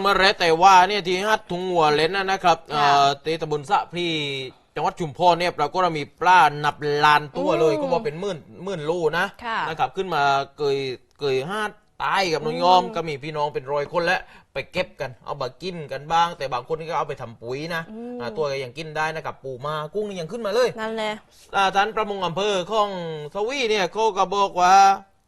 เมื่อไรแต่ว่าเนี่ยที่ฮัดทุงหัวเลนนะนะครับค่ะเอ่อตีตะบุญสะพรีจังหวัดชุมพรเนี่ยปรากฏว่ามีปลานับล้านตัวเลยอืมก็บอกเป็นหมื่นหมื่นลูนะค่ะ นะครับขึ้นมาเกยเกยห้าดตายกับน้องยอมก็มีพี่น้องเป็นร้อยคนแล้วไปเก็บกันเอามากินกันบ้าง แต่บางคนนี่ก็เอาไปทำปุ๋ยนะอ่าตัวก็ยังกินได้นะครับปูมากุ้งนี่ยังขึ้นมาเลย นั่นแหละ อ่าท่านประมงอำเภอของสวีเนี่ยเขาก็บอกว่า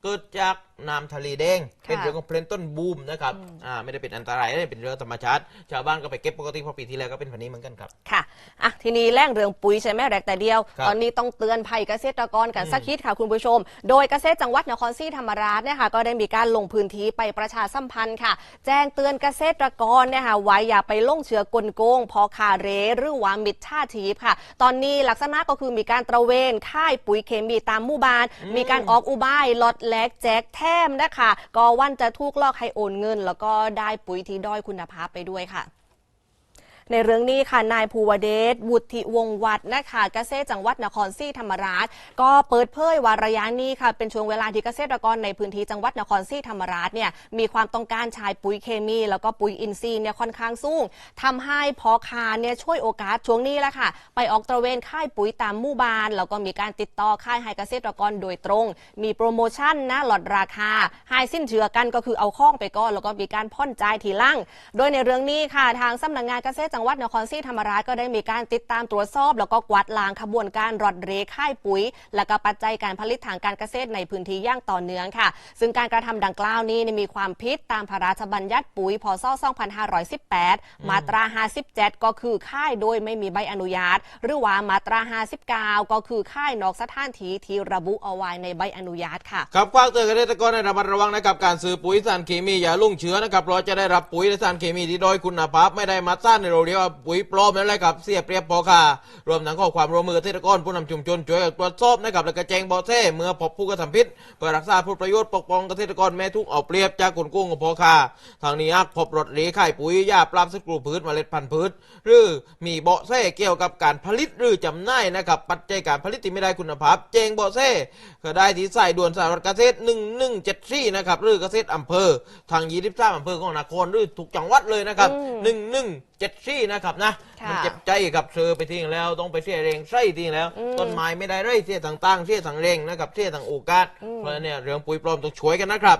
เกิดจาก น้ำทะเลแดง ค่ะเป็นเรื่องของเพลนต้นบูมนะครับอ่าไม่ได้เป็นอันตรายนะเป็นเรื่องธรรมชาติ ชาวบ้านก็ไปเก็บปกติเพราะปีที่แล้วก็เป็นแบบนี้เหมือนกันครับ ค่ะอะ ทีนี้แร่งเรื่องปุ๋ยใช่ไหมแรกแต่เดียว ครับตอนนี้ต้องเตือนภัยเกษตรกรกันสักคิดค่ะคุณผู้ชม โดยเกษตรจังหวัดนครศรีธรรมราชเนี่ยค่ะก็ได้มีการลงพื้นที่ไปประชาสัมพันธ์ค่ะ แจ้งเตือนเกษตรกรเนี่ยค่ะไว้อย่าไปลงเชื้อกลโกงพอคาเรหรือว่ามิดชาชีพค่ะ ตอนนี้ลักษณะก็คือมีการตระเวนค่ายปุ๋ยเคมีตามหมู่บ้าน มีการออกอุบายลดแลกแจกแถมนะคะ ก็วันจะถูกลอกให้โอนเงิน แล้วก็ได้ปุ๋ยที่ด้อยคุณภาพไปด้วยค่ะ ในเรื่องนี้ค่ะนายภูวเดชวุฒิวงวัดนะคะเกษตรจังหวัดนครศรีธรรมราช ก็เปิดเผยว่าระยะนี้ค่ะเป็นช่วงเวลาที่เกษตรกรในพื้นที่จังหวัดนครศรีธรรมราชเนี่ยมีความต้องการใช้ปุ๋ยเคมี แล้วก็ปุ๋ยอินทรีย์เนี่ยค่อนข้างสูงทำให้พอคาเนี่ยช่วยโอกาสช่วงนี้แหละค่ะ ไปออกตระเวนค่ายปุ๋ยตามหมู่บ้าน แล้วก็มีการติดต่อค่ายให้เกษตรกรโดยตรง มีโปรโมชั่นนะลดราคาให้สิ้นเชื่อกันก็คือเอาข้องไปก่อนแล้วก็มีการพ่อนจ่ายทีล่างโดยในเรื่องนี้ค่ะทางสำนักงานเกษตรจังหวัดนครศรีธรรมราชก็ได้มีการติดตามตรวจสอบ แล้วก็กวาดล้างขบวนการรอดเรค่ายปุ๋ย และก็ปัจจัยการผลิตทางการเกษตรในพื้นที่ย่างต่อเนื่องค่ะ ซึ่งการกระทำดังกล่าวนี้มีความผิดตามพระราชบัญญัติปุ๋ยพศ 2518 มาตรา 57 ก็คือค่ายโดยไม่มีใบอนุญาต หรือว่ามาตรา 59 ก็คือค่ายนอกสถานที่ที่ระบุเอาไว้ในใบอนุญาตค่ะครับกวางเตือนเกษตรกรในระมัดระวังนะครับการซื้อปุ๋ยสารเคมีอย่าลุ่งเชื้อนะครับเพราะจะได้รับปุ๋ยและสารเคมีที่ด้อยคุณภาพไม่ได้มาต้านในเรเรียกว่าปุ๋ยปลอมและไรกับเสียเปรียบพอค่ะ รวมทั้งข้อความร่วมมือเกษตรกรผู้นำชุมชนช่วยตรวจสอบนะครับและกระแจงบอแท่เมื่อพบผู้กระทำผิดเพื่อรักษาผู้ประโยชน์ปกป้องเกษตรกรแม่ทุกเอกเปรียบจากกุนกงของพอค่ะทางนี้อักพบรถเลี้ยไข่ปุ๋ยยาปราบสกรูพืชเมล็ดพันธุ์พืช หรือมีเบาะแท้เกี่ยวกับการผลิตหรือจำหน่ายนะครับปัจจัยการผลิตที่ไม่ได้คุณภาพ แจงเบาะแท้ก็ได้ที่ใส่ด่วนสารวัตรเกษตร1 1 7 4นะครับหรือเกษตรอำเภอ ทางยี่สิบสามอำเภอของนครหรือถูกจังหวัดเลยนะครับ1 1 7 4ี่นะครับนะมันเจ็บใจกับเธอไปทิ้งแล้วต้องไปเสียเรงไส้ทิ้งแล้วต้นไม้ไม่ได้ไร่เสียต่างๆเสียต่างเรงนะครับเสียต่างโอกาสเพราะนี่เรื่องปุ๋ยปลอมต้องช่วยกันนะครับ